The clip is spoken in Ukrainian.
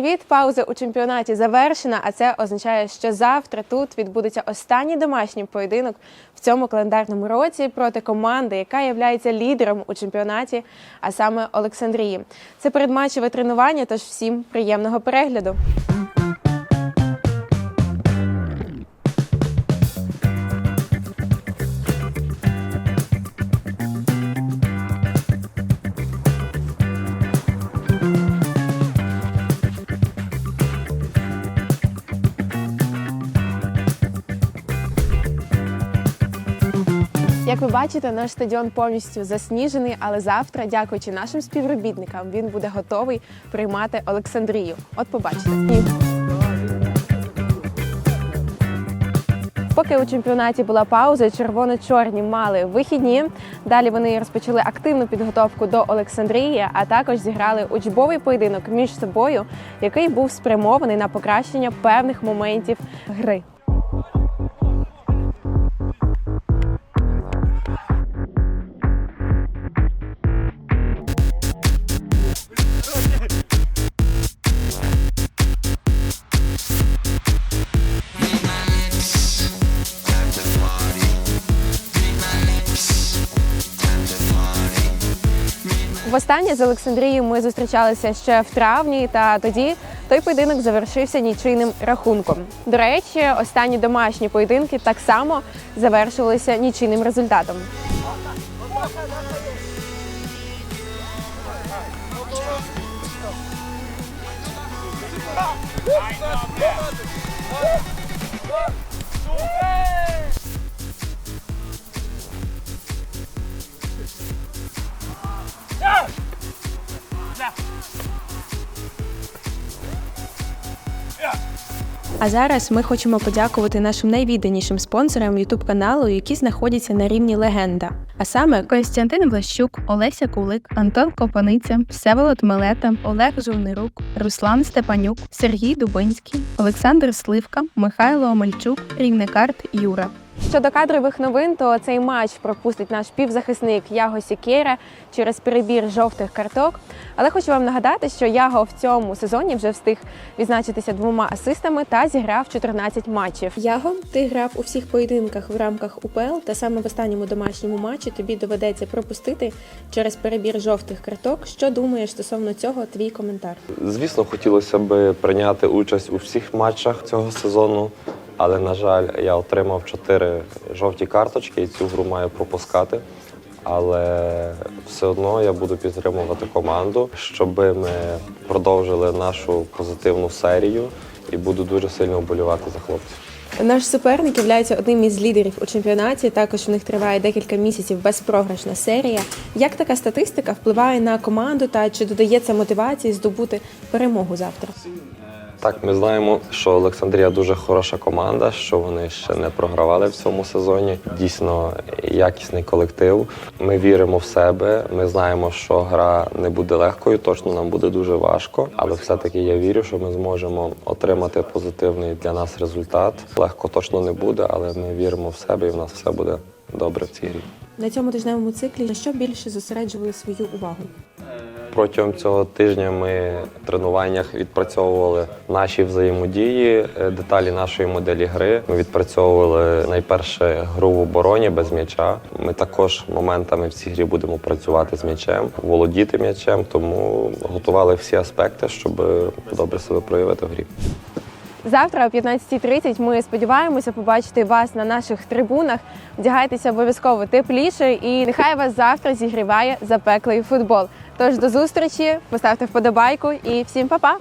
привіт! Пауза у чемпіонаті завершена, а це означає, що завтра тут відбудеться останній домашній поєдинок в цьому календарному році проти команди, яка є лідером у чемпіонаті, а саме Олександрії. Це передматчеве тренування, тож всім приємного перегляду. Як ви бачите, наш стадіон повністю засніжений, але завтра, дякуючи нашим співробітникам, він буде готовий приймати Олександрію. От побачите. Сніг. Поки у чемпіонаті була пауза, червоно-чорні мали вихідні. Далі вони розпочали активну підготовку до Олександрії, а також зіграли учбовий поєдинок між собою, який був спрямований на покращення певних моментів гри. Востаннє з Олександрією ми зустрічалися ще в травні, та тоді той поєдинок завершився нічийним рахунком. До речі, останні домашні поєдинки так само завершувалися нічийним результатом. А зараз ми хочемо подякувати нашим найвідданішим спонсорам youtube каналу, які знаходяться на рівні легенда. А саме Костянтин Влащук, Олеся Кулик, Антон Копаниця, Всеволод Мелета, Олег Жовнирук, Руслан Степанюк, Сергій Дубинський, Олександр Сливка, Михайло Омельчук, Рівнекарт Юра. Щодо кадрових новин, то цей матч пропустить наш півзахисник Яго Сікера через перебір жовтих карток. Але хочу вам нагадати, що Яго в цьому сезоні вже встиг відзначитися двома асистами та зіграв 14 матчів. Яго, ти грав у всіх поєдинках в рамках УПЛ, та саме в останньому домашньому матчі тобі доведеться пропустити через перебір жовтих карток. Що думаєш стосовно цього? Твій коментар. Звісно, хотілося б прийняти участь у всіх матчах цього сезону, але, на жаль, я отримав чотири жовті карточки і цю гру маю пропускати. Але все одно я буду підтримувати команду, щоб ми продовжили нашу позитивну серію і буду дуже сильно вболівати за хлопців. Наш суперник є одним із лідерів у чемпіонаті. Також у них триває декілька місяців безпрограшна серія. Як така статистика впливає на команду та чи додається мотивації здобути перемогу завтра? Так, ми знаємо, що Олександрія дуже хороша команда, що вони ще не програвали в цьому сезоні. Дійсно якісний колектив. Ми віримо в себе. Ми знаємо, що гра не буде легкою, точно нам буде дуже важко. Але все-таки я вірю, що ми зможемо отримати позитивний для нас результат. Легко точно не буде, але ми віримо в себе і в нас все буде добре в цій грі. На цьому тижневому циклі на що більше зосереджували свою увагу? Протягом цього тижня ми в тренуваннях відпрацьовували наші взаємодії, е, деталі нашої моделі гри. Ми відпрацьовували найперше гру в обороні без м'яча. Ми також моментами в цій грі будемо працювати з м'ячем, володіти м'ячем, тому готували всі аспекти, щоб добре себе проявити в грі. Завтра о 15.30 ми сподіваємося побачити вас на наших трибунах. Вдягайтеся обов'язково тепліше, і нехай вас завтра зігріває запеклий футбол. Тож до зустрічі, поставте вподобайку і всім па-па!